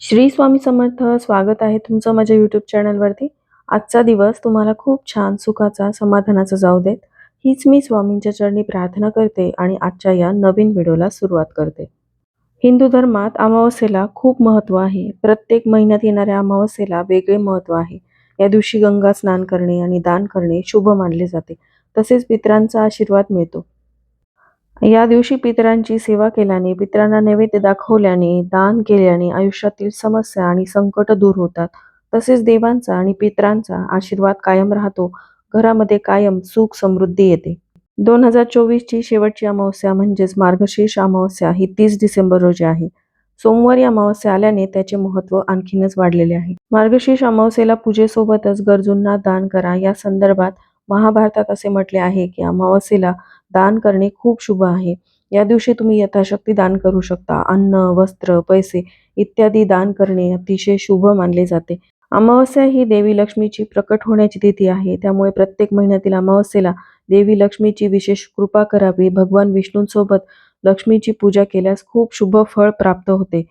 श्री स्वामी समर्थ स्वागत आहे तुमचं माझ्या यूट्यूब चॅनलवरती आजचा दिवस तुम्हाला खूप छान सुखाचा समाधानाचा जाऊ देत. हीच मी स्वामींच्या चरणी प्रार्थना करते आणि आजच्या या नवीन व्हिडिओला सुरुवात करते. हिंदू धर्मात अमावस्येला खूप महत्त्व आहे. प्रत्येक महिन्यात येणाऱ्या अमावस्येला वेगळे महत्त्व आहे. या दिवशी गंगा स्नान करणे आणि दान करणे शुभ मानले जाते. तसेच पित्रांचा आशीर्वाद मिळतो. या दिवशी पितरांची सेवा केल्याने पितरांना नैवेद्य दाखवल्याने दान केल्याने आयुष्यातील समस्या आणि संकट दूर होतात. तसेच देवांचा आणि पितरांचा आशीर्वाद कायम राहतो. घरामध्ये कायम सुख समृद्धी येते. दोन हजार चोवीसची शेवटची अमावस्या म्हणजेच मार्गशीर्ष अमावस्या ही तीस डिसेंबर रोजी आहे. सोमवारी अमावस्या आल्याने त्याचे महत्त्व आणखीनच वाढलेले आहे. मार्गशीर्ष अमावस्येला पूजेसोबतच गरजूंना दान करा. या संदर्भात महाभारतात असे म्हटले आहे की अमावस्येला दान करणे खूप शुभ आहे. या दिवशी तुम्ही यथाशक्ती दान करू शकता. अन्न वस्त्र पैसे इत्यादी दान करणे अतिशय शुभ मानले जाते. अमावस्या ही देवी लक्ष्मीची प्रकट होण्याची तिथी आहे. त्यामुळे प्रत्येक महिन्यातील अमावस्येला देवी लक्ष्मीची विशेष कृपा करावी. भगवान विष्णूंसोबत लक्ष्मीची पूजा केल्यास खूप शुभ फळ प्राप्त होते.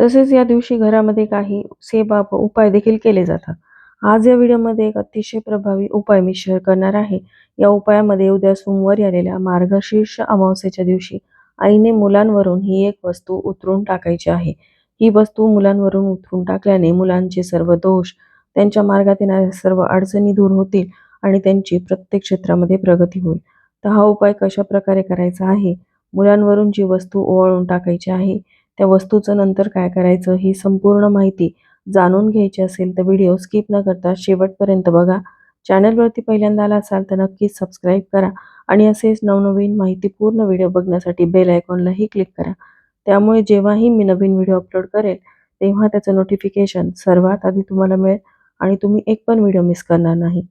तसेच या दिवशी घरामध्ये काही सेवा व उपाय देखील केले जातात. आज या व्हिडिओमध्ये एक अतिशय प्रभावी उपाय मी शेअर करणार आहे. या उपायामध्ये उद्या सोमवारी आलेल्या मार्गशीर्ष अमावस्येच्या दिवशी आईने मुलांवरून ही एक वस्तू उतरून टाकायची आहे. ही वस्तू मुलांवरून उतरून टाकल्याने मुलांचे सर्व दोष त्यांच्या मार्गात येणाऱ्या सर्व अडचणी दूर होतील आणि त्यांची प्रत्येक क्षेत्रामध्ये प्रगती होईल. तर हा उपाय कशा प्रकारे करायचा आहे? मुलांवरून जी वस्तू ओवाळून टाकायची आहे त्या वस्तूचं नंतर काय करायचं ही संपूर्ण माहिती जाणून घ्यायची असेल तर व्हिडिओ स्किप न करता शेवटपर्यंत बघा. चॅनलवरती पहिल्यांदा आला असाल तर नक्कीच सबस्क्राईब करा आणि असेच नवनवीन माहितीपूर्ण व्हिडिओ बघण्यासाठी बेल आयकॉनलाही क्लिक करा. त्यामुळे जेव्हाही मी नवीन व्हिडिओ अपलोड करेल तेव्हा त्याचं नोटिफिकेशन सर्वात आधी तुम्हाला मिळेल आणि तुम्ही एक पण व्हिडिओ मिस करणार नाही.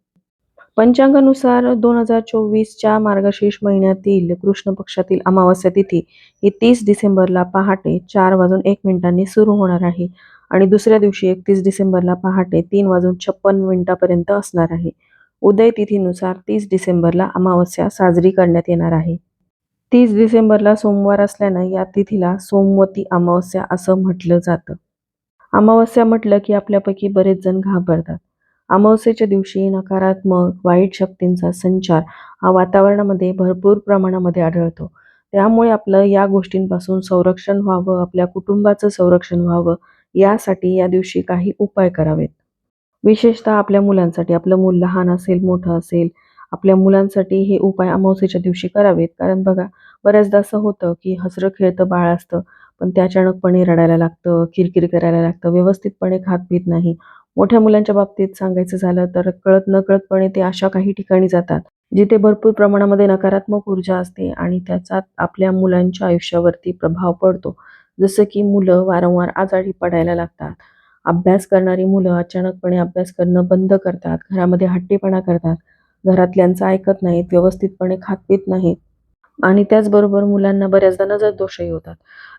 पंचांगानुसार दोन हजार चोवीसच्या मार्गशीर्ष महिन्यातील कृष्ण पक्षातील अमावस्या तिथी ही तीस डिसेंबरला पहाटे चार वाजून एक मिनिटांनी सुरू होणार आहे. आणि दुसऱ्या दिवशी एकतीस डिसेंबरला पहाटे तीन वाजून छप्पन मिनिटापर्यंत असणार आहे. उदय तिथीनुसार तीस डिसेंबरला अमावस्या साजरी करण्यात येणार आहे. तीस डिसेंबरला सोमवार असल्यानं या तिथीला सोमवती अमावस्या असं म्हटलं जातं. अमावस्या म्हटलं की आपल्यापैकी बरेच जण घाबरतात. अमावस्येच्या दिवशी नकारात्मक वाईट शक्तींचा संचार हा वातावरणामध्ये भरपूर प्रमाणामध्ये आढळतो. त्यामुळे आपलं या गोष्टींपासून संरक्षण व्हावं आपल्या कुटुंबाचं संरक्षण व्हावं यासाठी या दिवशी काही उपाय करावेत. विशेषतः आपल्या मुलांसाठी. आपलं मूल लहान असेल मोठं असेल आपल्या मुलांसाठी हे उपाय अमावस्येच्या दिवशी करावेत. कारण बघा बऱ्याचदा असं होतं की हसरं खेळतं बाळ असतं पण ते अचानकपणे रडायला लागतं किरकिर करायला लागतं व्यवस्थितपणे खात पित नाही. मोठ्या मुलांच्या बाबतीत सांगायचं झालं तर कळत नकळतपणे ते अशा काही ठिकाणी जातात जिथे भरपूर प्रमाणामध्ये नकारात्मक ऊर्जा असते आणि त्याचा आपल्या मुलांच्या आयुष्यावरती प्रभाव पडतो. जसं की मुलं वारंवार आजारी पडायला लागतात. अभ्यास करणारी मुलं अचानकपणे अभ्यास करणं बंद करतात. घरामध्ये हट्टीपणा करतात. घरातल्यांचं ऐकत नाहीत व्यवस्थितपणे खात पित नाहीत. आणि त्याचबरोबर मुलांना बऱ्याचदा नजर दोषही होतात.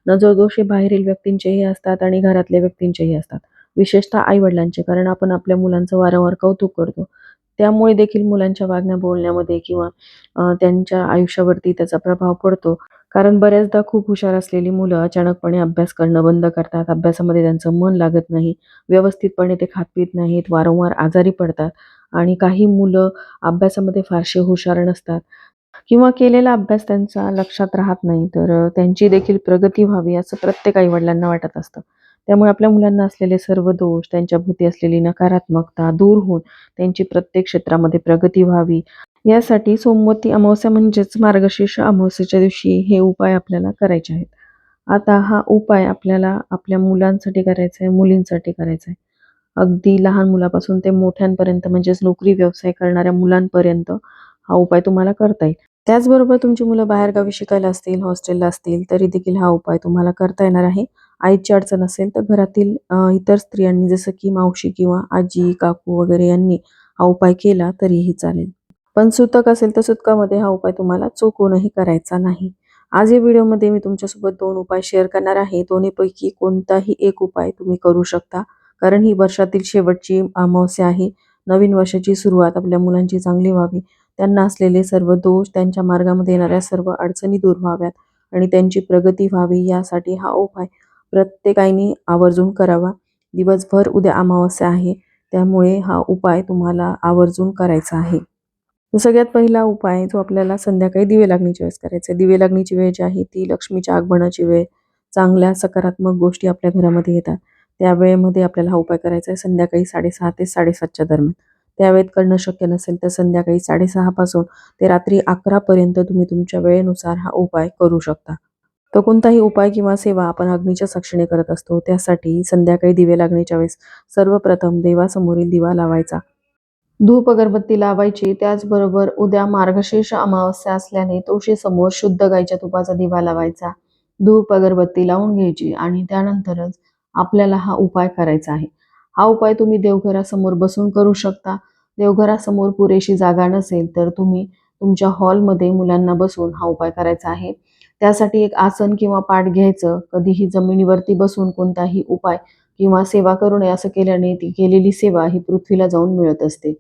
नजर दोष बाहेरील व्यक्तींचेही असतात आणि घरातल्या व्यक्तींचेही असतात. विशेषतः आईवडिलांचे कारण आपण आपल्या मुलांचं वारंवार कौतुक करतो. त्यामुळे देखील मुलांच्या वागण्या बोलण्यामध्ये किंवा त्यांच्या आयुष्यावरती त्याचा प्रभाव पडतो. कारण बऱ्याचदा खूप हुशार असलेली मुलं अचानकपणे अभ्यास करणं बंद करतात. अभ्यासामध्ये त्यांचं मन लागत नाही. व्यवस्थितपणे ते खात पित नाहीत. वारंवार आजारी पडतात. आणि काही मुलं अभ्यासामध्ये फारसे हुशार नसतात. किंवा केलेला अभ्यास त्यांचा लक्षात राहत नाही. तर त्यांची देखील प्रगती व्हावी असं प्रत्येक आईवडिलांना वाटत असतं. त्यामुळे आपल्या मुलांना असलेले सर्व दोष त्यांच्या भोवती असलेली नकारात्मकता दूर होऊन त्यांची प्रत्येक क्षेत्रामध्ये प्रगती व्हावी. यासाठी सोमवती अमावस्या म्हणजेच मार्गशीर्ष अमावस्येच्या दिवशी हे उपाय आपल्याला करायचे आहेत. आता हा उपाय आपल्याला आपल्या मुलांसाठी करायचा आहे मुलींसाठी करायचा आहे. अगदी लहान मुलापासून ते मोठ्यांपर्यंत म्हणजेच नोकरी व्यवसाय करणाऱ्या मुलांपर्यंत हा उपाय तुम्हाला करता येईल. त्याचबरोबर तुमची मुलं बाहेरगावी शिकायला असतील हॉस्टेलला असतील तरी देखील हा उपाय तुम्हाला करता येणार आहे. आईची अडचण असेल तर घरातील इतर स्त्रियांनी जसं की मावशी किंवा आजी काकू वगैरे यांनी हा उपाय केला तरीही चालेल. पण सुतक असेल तर सुतकामध्ये हा उपाय तुम्हाला चुकूनही करायचा नाही. आज या व्हिडिओमध्ये मी तुमच्यासोबत दोन उपाय शेअर करणार आहे. दोन्हीपैकी कोणताही एक उपाय तुम्ही करू शकता. कारण ही वर्षातील शेवटची अमावस्या आहे. नवीन वर्षाची सुरुवात आपल्या मुलांची चांगली व्हावी. त्यांना असलेले सर्व दोष त्यांच्या मार्गामध्ये येणाऱ्या सर्व अडचणी दूर व्हाव्यात आणि त्यांची प्रगती व्हावी यासाठी हा उपाय प्रत्येकाने आवर्जून करावा. दिवसभर उद्या अमावस्या आहे. त्यामुळे हा उपाय तुम्हाला आवर्जून करायचा आहे. तर सगळ्यात पहिला उपाय जो आपल्याला संध्याकाळी दिवे लागणीची वेळेस करायचा आहे. दिवे लागणीची वेळ जी आहे ती लक्ष्मीच्या आगमनाची वेळ. चांगल्या सकारात्मक गोष्टी आपल्या घरामध्ये येतात. त्या वेळेमध्ये आपल्याला हा उपाय करायचा आहे संध्याकाळी साडेसहा ते साडेसातच्या दरम्यान. त्या वेळेत करणं शक्य नसेल तर संध्याकाळी साडेसहापासून ते रात्री अकरापर्यंत तुम्ही तुमच्या वेळेनुसार हा उपाय करू शकता. तर कोणताही उपाय किंवा सेवा आपण अग्नीच्या साक्षीने करत असतो त्यासाठी संध्याकाळी दिवे लागण्याच्या वेळेस सर्वप्रथम देवासमोरील दिवा लावायचा. धूप अगरबत्ती लावायची त्याचबरोबर उद्या मार्गशीर्ष अमावस्या असल्याने तुळशीसमोर शुद्ध गाईच्या तुपाचा दिवा लावायचा. धूप अगरबत्ती लावून घ्यायची आणि त्यानंतरच आपल्याला हा उपाय करायचा आहे. हा उपाय तुम्ही देवघरासमोर बसून करू शकता. देवघरासमोर पुरेशी जागा नसेल तर तुम्ही तुमच्या हॉलमध्ये मुलांना बसून हा उपाय करायचा आहे. त्यासाठी एक आसन किंवा पाठ घ्यायचं. कधीही जमिनीवरती बसून कोणताही उपाय किंवा सेवा करू नये असं केल्याने ती केलेली सेवा ही पृथ्वीला जाऊन मिळत असते.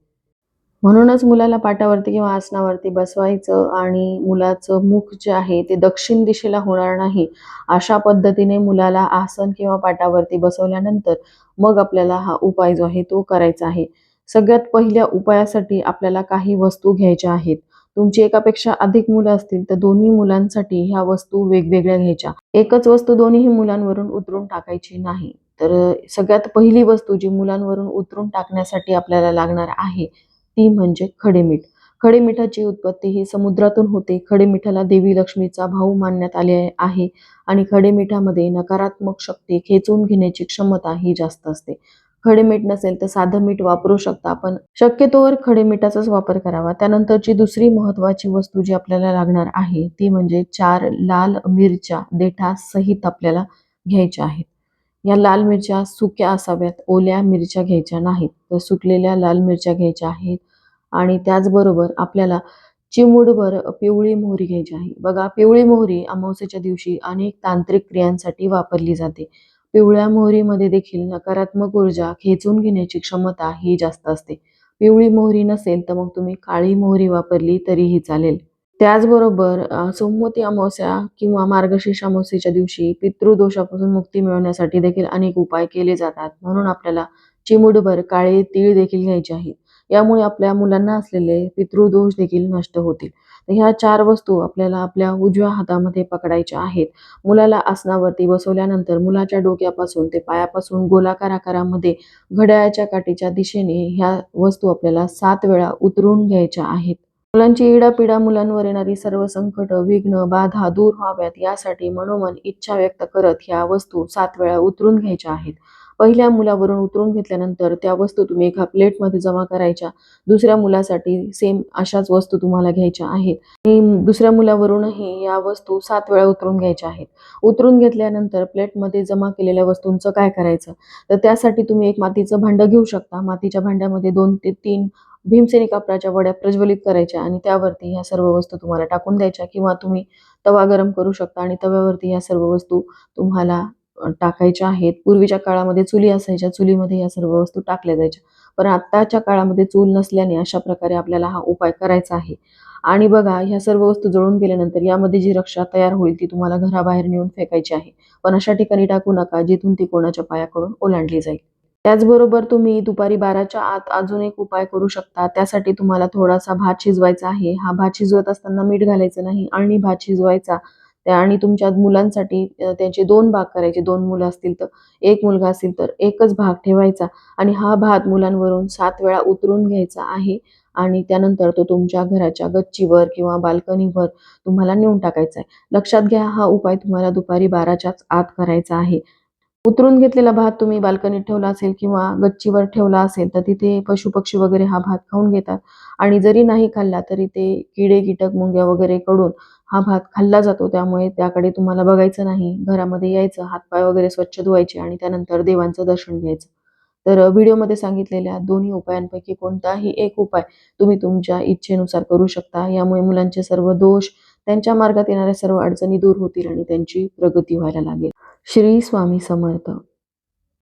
म्हणूनच मुलाला पाटावरती किंवा आसनावरती बसवायचं आणि मुलाचं मुख जे आहे ते दक्षिण दिशेला होणार नाही अशा पद्धतीने मुलाला आसन किंवा पाटावरती बसवल्यानंतर मग आपल्याला हा उपाय जो आहे तो करायचा आहे. सगळ्यात पहिल्या उपायासाठी आपल्याला काही वस्तू घ्यायच्या आहेत. तुमची एकापेक्षा अधिक मुलं असतील तर दोन्ही मुलांसाठी ह्या वस्तू वेगवेगळ्या घ्यायच्या. एकच वस्तू दोन्ही मुलांवरून उतरून टाकायची नाही. तर सगळ्यात पहिली वस्तू जी मुलांवरून उतरून टाकण्यासाठी आपल्याला लागणार आहे ती म्हणजे खडेमीठ. खडेमिठाची उत्पत्ती ही समुद्रातून होते. खडेमिठाला देवी लक्ष्मीचा भाऊ मानण्यात आले आहे आणि खडेमिठामध्ये नकारात्मक शक्ती खेचून घेण्याची क्षमता ही जास्त असते. खडेमीठ नसेल तर साधं मीठ वापरू शकता पण शक्यतोवर खडेमिठाचाच वापर करावा. त्यानंतरची दुसरी महत्वाची वस्तू जी आपल्याला लागणार आहे ती म्हणजे चार लाल मिरच्या देठासहित आपल्याला घ्यायच्या आहेत. या लाल मिरच्या सुक्या असाव्यात. ओल्या मिरच्या घ्यायच्या नाहीत. तर सुकलेल्या लाल मिरच्या घ्यायच्या आहेत. आणि त्याचबरोबर आपल्याला चिमूडभर पिवळी मोहरी घ्यायची आहे. बघा पिवळी मोहरी अमावस्येच्या दिवशी अनेक तांत्रिक क्रियांसाठी वापरली जाते. पिवळ्या मोहरीमध्ये देखील नकारात्मक ऊर्जा खेचून घेण्याची क्षमता ही जास्त असते. पिवळी मोहरी नसेल तर मग तुम्ही काळी मोहरी वापरली तरीही चालेल. त्याचबरोबर सोमवती अमावस्या किंवा मार्गशीर्ष अमावस्येच्या दिवशी पितृदोषापासून मुक्ती मिळवण्यासाठी देखील अनेक उपाय केले जातात. म्हणून आपल्याला चिमूटभर काळे तीळ देखील घ्यायचे आहेत. यामुळे आपल्या मुलांना असलेले पितृदोष देखील नष्ट होतील. ह्या चार वस्तू आपल्याला आपल्या उजव्या हातामध्ये पकडायच्या आहेत. मुलाला आसनावरती बसवल्यानंतर मुलाच्या डोक्यापासून ते पायापासून गोलाकार आकारामध्ये घड्याळाच्या काठीच्या दिशेने ह्या वस्तू आपल्याला सात वेळा उतरून घ्यायच्या आहेत. मुलांची इडापिडा मुलांवर येणारी सर्व संकट विघ्न बाधा दूर व्हाव्यात यासाठी मनोमन इच्छा व्यक्त करत ह्या वस्तू सात वेळा उतरून घ्यायच्या आहेत. पहिल्या मुलावरून उतरून घेतल्यानंतर त्या वस्तू तुम्ही एका प्लेटमध्ये जमा करायच्या. दुसऱ्या मुलासाठी सेम अशाच वस्तू तुम्हाला घ्यायच्या आहेत. आणि दुसऱ्या मुलावरूनही या वस्तू सात वेळा उतरून घ्यायच्या आहेत. उतरून घेतल्यानंतर प्लेटमध्ये जमा केलेल्या वस्तूंचं काय करायचं? तर त्यासाठी तुम्ही एक मातीचं भांडं घेऊ शकता. मातीच्या भांड्यामध्ये दोन ते तीन भीमसेनी कापडाच्या वड्या प्रज्वलित करायच्या आणि त्यावरती ह्या सर्व वस्तू तुम्हाला टाकून द्यायच्या किंवा तुम्ही तवा गरम करू शकता आणि तव्यावरती ह्या सर्व वस्तू तुम्हाला टाकायच्या आहेत. पूर्वीच्या काळामध्ये चुली असायच्या चुलीमध्ये या सर्व वस्तू टाकल्या जायच्या. पण आत्ताच्या काळामध्ये चूल नसल्याने अशा प्रकारे आपल्याला हा उपाय करायचा आहे. आणि बघा ह्या सर्व वस्तू जळून गेल्यानंतर यामध्ये जी रक्षा तयार होईल ती तुम्हाला घराबाहेर नेऊन फेकायची आहे. पण अशा ठिकाणी टाकू नका जिथून ती कोणाच्या पायाकडून ओलांडली जाईल. त्याचबरोबर तुम्ही दुपारी बाराच्या आत अजून एक उपाय करू शकता. त्यासाठी तुम्हाला थोडासा भात शिजवायचा आहे. हा भात शिजवत असताना मीठ घालायचं नाही आणि भात शिजवायचा. त्या आणि तुमच्या मुलांसाठी त्यांचे त्याचे दोन भाग करायचे. दोन मुलं असतील तर एक मुलगा असेल तर एकच भाग ठेवायचा आणि हा भात मुलांवरून सात वेळा उतरून घ्यायचा आहे आणि त्यानंतर तो तुमच्या घराच्या गच्चीवर किंवा बाल्कनीवर तुम्हाला नेऊन टाकायचा आहे. लक्षात घ्या हा उपाय तुम्हाला दुपारी बाराच्याच आत करायचा आहे. उतरून घेतलेला भात तुम्ही बाल्कनीत ठेवला असेल किंवा गच्चीवर ठेवला असेल तर तिथे पशुपक्षी वगैरे हा भात खाऊन घेतात. आणि जरी नाही खाल्ला तरी ते किडे कीटक मुंग्या वगैरे कडून हा भात खाल्ला जातो. त्यामुळे त्याकडे तुम्हाला बघायचं नाही. घरामध्ये यायचं हातपाय वगैरे स्वच्छ धुवायचे आणि त्यानंतर देवांचं दर्शन घ्यायचं. तर व्हिडिओमध्ये सांगितलेल्या दोन्ही उपायांपैकी कोणताही एक उपाय तुम्ही तुमच्या इच्छेनुसार करू शकता. यामुळे मुलांचे सर्व दोष त्यांच्या मार्गात येणाऱ्या सर्व अडचणी दूर होतील आणि त्यांची प्रगती व्हायला लागेल. श्री स्वामी समर्थ.